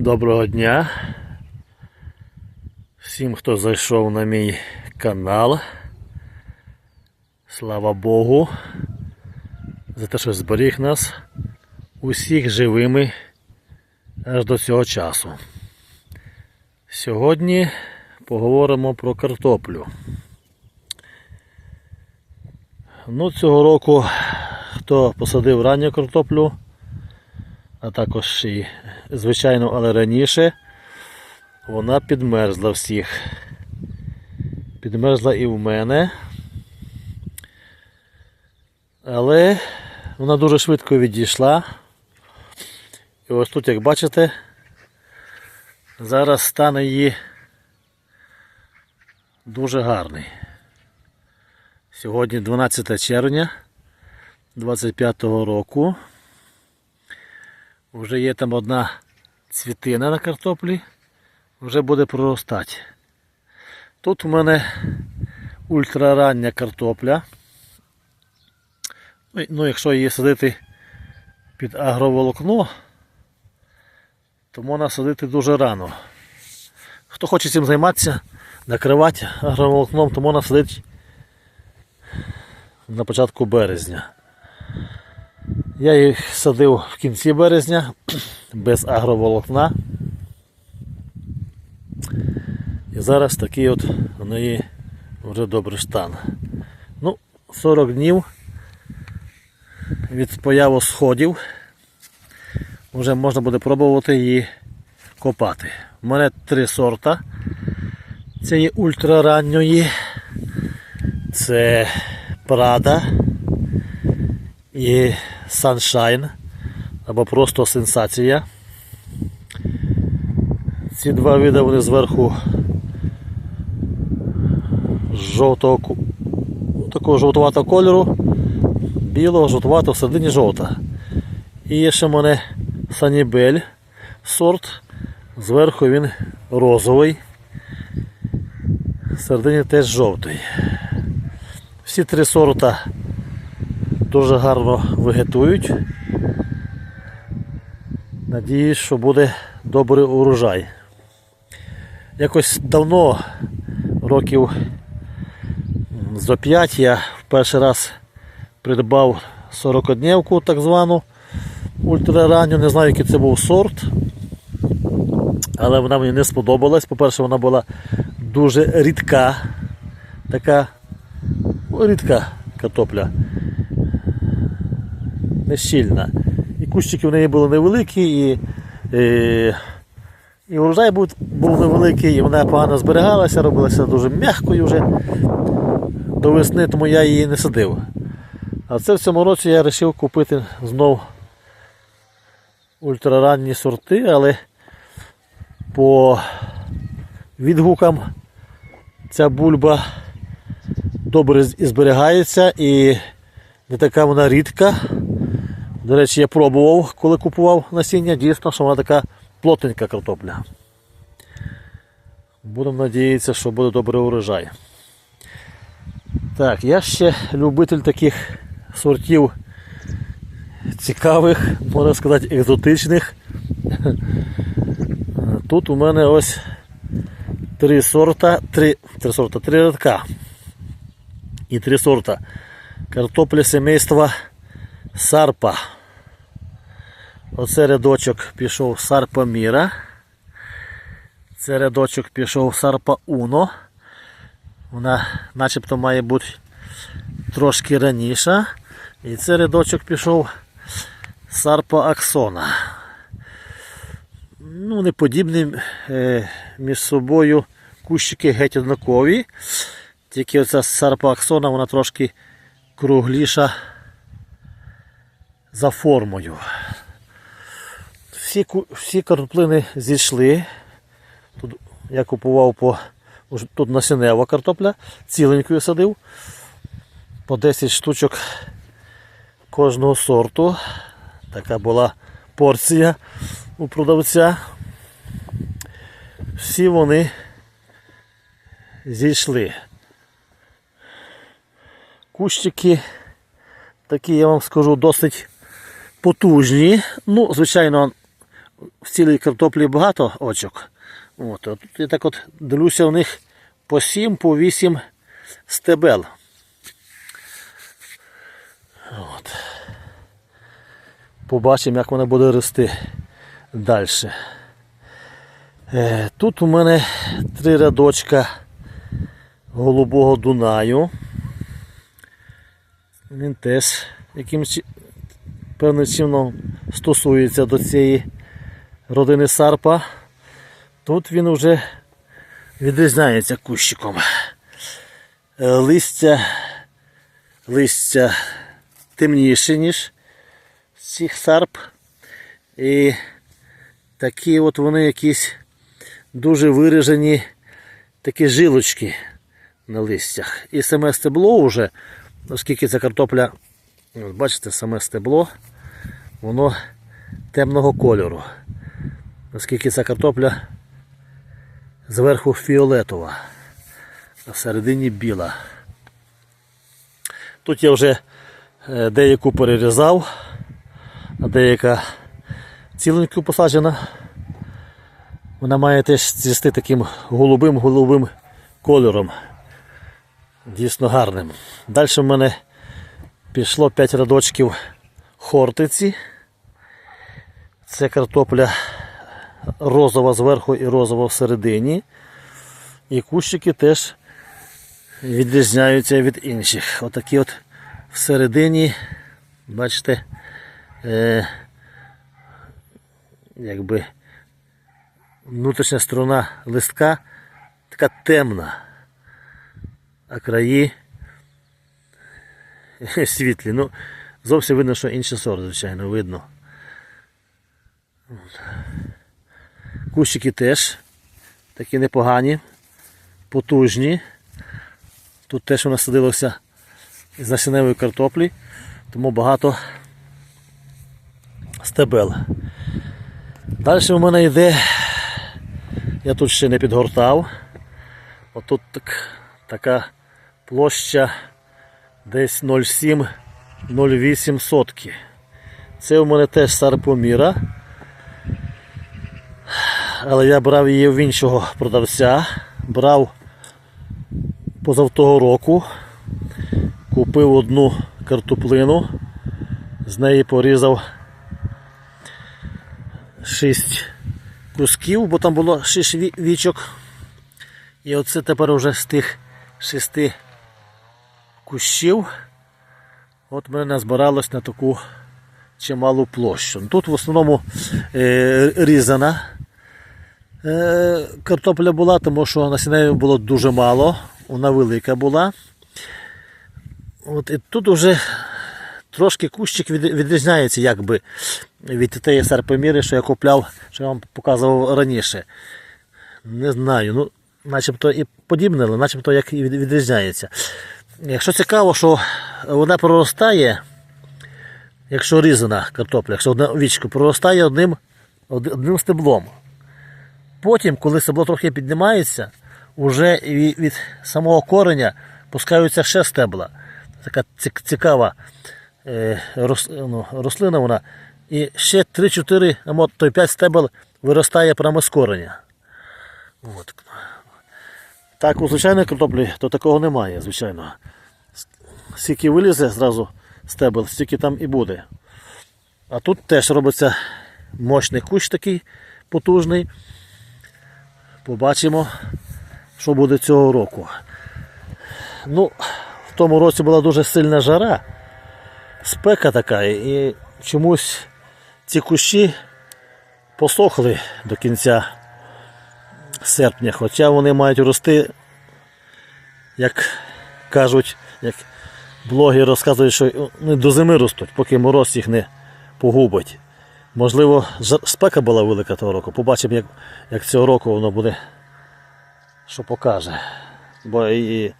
Доброго дня. Всім, хто зайшов на мій канал. Слава Богу. За те, що зберіг нас усіх живими аж до цього часу. Сьогодні поговоримо про картоплю. Ну, цього року, хто посадив ранню картоплю, а також і, звичайно, але раніше, вона підмерзла всіх. Підмерзла і в мене. Але вона дуже швидко відійшла. І ось тут, як бачите, зараз стан її дуже гарний. Сьогодні 12 червня 25 року. Вже є там одна цвітина на картоплі, вже буде проростати. Тут у мене ультрарання картопля. Ну, Ну, якщо її садити під агроволокно, то можна садити дуже рано. Хто хоче цим займатися, накривати агроволокном, то можна садити на початку березня. Я їх садив в кінці березня без агроволокна. І зараз такий от у неї вже добрий стан. Ну, 40 днів від появи сходів вже можна буде пробувати її копати. У мене три сорта цієї ультраранньої. Це Прада і Sunshine або просто сенсація. Ці два види вони зверху жовтого такого жовтуватого кольору, білого, жовтуватого, всередині жовта. І є ще в мене Санібель сорт, зверху він розовий, всередині теж жовтий. Всі три сорта дуже гарно вегетують. Надіюсь, що буде добрий урожай. Якось давно, років зо 5 я в перший раз придбав 40-дневку так звану ультраранню, не знаю, який це був сорт. Але вона мені не сподобалась. По-перше, вона була дуже рідка, така ну, рідка картопля не щільна. І кущики в неї були невеликі, і, і, і урожай був, був невеликий, і вона погано зберігалася, робилася дуже м'якою вже до весни, тому я її не садив. А це в цьому році я вирішив купити знов ультраранні сорти, але по відгукам ця бульба добре зберігається і не така вона рідка. До речі, я пробував, коли купував насіння, дійсно, що вона така плотненька картопля. Будемо надіятися, що буде добрий урожай. Так, я ще любитель таких сортів цікавих, можна сказати, екзотичних. Тут у мене ось три сорта, три, три сорта, три рядка. І три сорта. Картопля семейства Сарпа. Оце рядочок пішов Сарпа Міра. Це рядочок пішов Сарпа Уно. Вона начебто має бути трошки раніше. І це рядочок пішов Сарпа Аксона. Ну, вони подібні е, між собою кущики геть однакові. Тільки оця Сарпа Аксона вона трошки кругліша за формою. Всі, всі картоплини зійшли. Тут я купував по тут насінева картопля, ціленькою садив. По 10 штучок кожного сорту. Така була порція у продавця. Всі вони зійшли. Кущики такі, я вам скажу, досить потужні. Ну, звичайно, в цілій картоплі багато очок. От, тут я так от дивлюся, у них по 7, по 8 стебел. От. Побачимо, як вона буде рости далі. Е, Тут у мене три рядочка голубого Дунаю. Він теж чи- певним чином стосується до цієї родини Сарпа. Тут він вже відрізняється кущиком. Е, Листя, листя темніше, ніж цих сарп. І такі от вони якісь дуже виражені такі жилочки на листях. І саме стебло вже, оскільки ця картопля, бачите, саме стебло, воно темного кольору. Оскільки ця картопля зверху фіолетова, а всередині біла. Тут я вже е, деяку перерізав, а деяка ціленько посаджена. Вона має теж цвісти таким голубим-голубим кольором. Дійсно гарним. Далі в мене пішло 5 рядочків хортиці. Це картопля розова зверху і розова всередині. І кущики теж відрізняються від інших. Отакі от всередині, бачите, е, якби внутрішня сторона листка така темна, а краї світлі. Ну, зовсім видно, що інший сорт, звичайно, видно. От. Кущики теж такі непогані, потужні. Тут теж у нас садилося з насінневої картоплі, тому багато стебел. Далі у мене йде, я тут ще не підгортав. Отут так, така площа десь 0,7-0,8 сотки. Це у мене теж сарпоміра. Але я брав її в іншого продавця. Брав позавтого року. Купив одну картоплину, з неї порізав 6 кусків, бо там було 6 вічок. І оце тепер вже з тих 6 кущів. От мене назбиралось на таку чималу площу. Тут в основному е, різана картопля була, тому що насіння було дуже мало, вона велика була. От, і тут вже трошки кущик відрізняється якби, від тієї серпоміри, що я купляв, що я вам показував раніше. Не знаю, ну, начебто і подібне, але начебто як і відрізняється. Якщо цікаво, що вона проростає, якщо різана картопля, якщо одна вічко проростає одним, одним стеблом. Потім, коли стебло трохи піднімається, вже від, самого кореня пускаються ще стебла. Така цікава е, ну, рослина вона. І ще 3-4, а то й 5 стебел виростає прямо з кореня. От. Так, у звичайної картоплі то такого немає, звичайно. Скільки вилізе зразу стебел, стільки там і буде. А тут теж робиться мощний кущ такий потужний. Побачимо, що буде цього року. Ну, в тому році була дуже сильна жара, спека така, і чомусь ці кущі посохли до кінця серпня, хоча вони мають рости, як кажуть, як блоги розказують, що вони до зими ростуть, поки мороз їх не погубить. Можливо, спека була велика того року. Побачимо, як, як цього року воно буде, що покаже. Бо і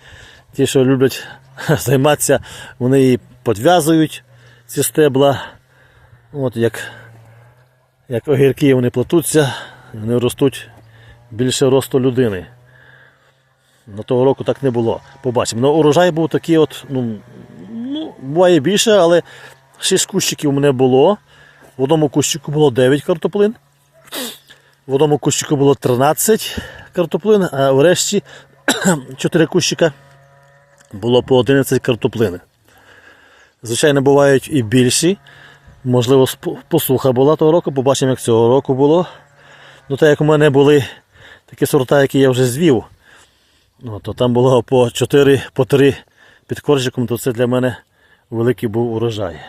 ті, що люблять займатися, вони і підв'язують ці стебла. От як, як огірки вони плетуться, вони ростуть більше росту людини. На того року так не було. Побачимо. Ну, урожай був такий, от, ну, ну, буває більше, але 6 кущиків у мене було. В одному кущику було 9 картоплин, В одному кущику було 13 картоплин, а в решті 4 кущика було по 11 картоплини. Звичайно, бувають і більші. Можливо, посуха була того року, побачимо, як цього року було. Ну, так як у мене були такі сорта, які я вже звів, ну, то там було по 4, по 3 під коржиком, то це для мене великий був урожай.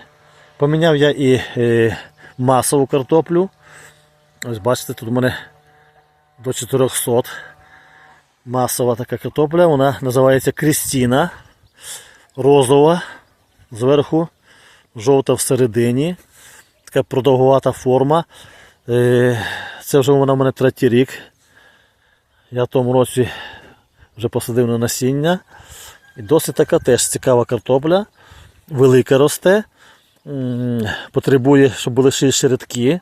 Поміняв я і е, масову картоплю. Ось бачите, тут у мене до 400 масова така картопля. Вона називається Крістіна. Розова зверху, жовта всередині. Така продовгувата форма. Е, Це вже вона в мене третій рік. Я в тому році вже посадив на насіння. І досить така теж цікава картопля. Велика росте. Потребує, щоб були ширші рядки,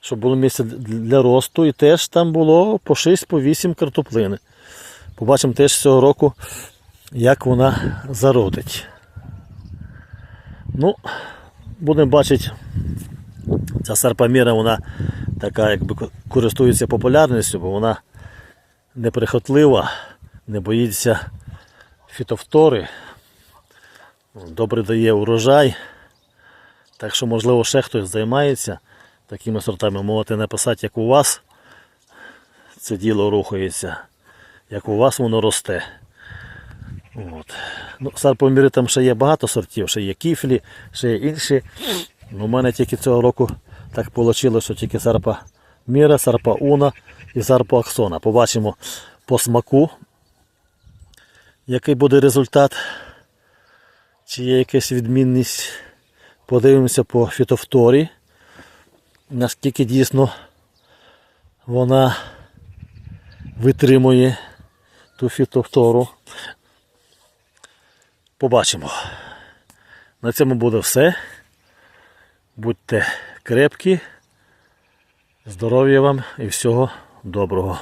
щоб було місце для росту. І теж там було по 6-8 картоплини. Побачимо теж цього року, як вона зародить. Ну, будемо бачити, ця серпаміра, вона така, якби користується популярністю, бо вона неприхотлива, не боїться фітовтори, добре дає урожай. Так що, можливо, ще хтось займається такими сортами. Можете написати, як у вас це діло рухається, як у вас воно росте. От. Ну, сарпоміри там ще є багато сортів, ще є кіфлі, ще є інші. Ну, У мене тільки цього року так вийшло, що тільки сарпа міра, сарпа уна і сарпа аксона. Побачимо по смаку, який буде результат, чи є якась відмінність. Подивимося по фітофторі, наскільки дійсно вона витримує ту фітофтору. Побачимо. На цьому буде все. Будьте крепкі, здоров'я вам і всього доброго.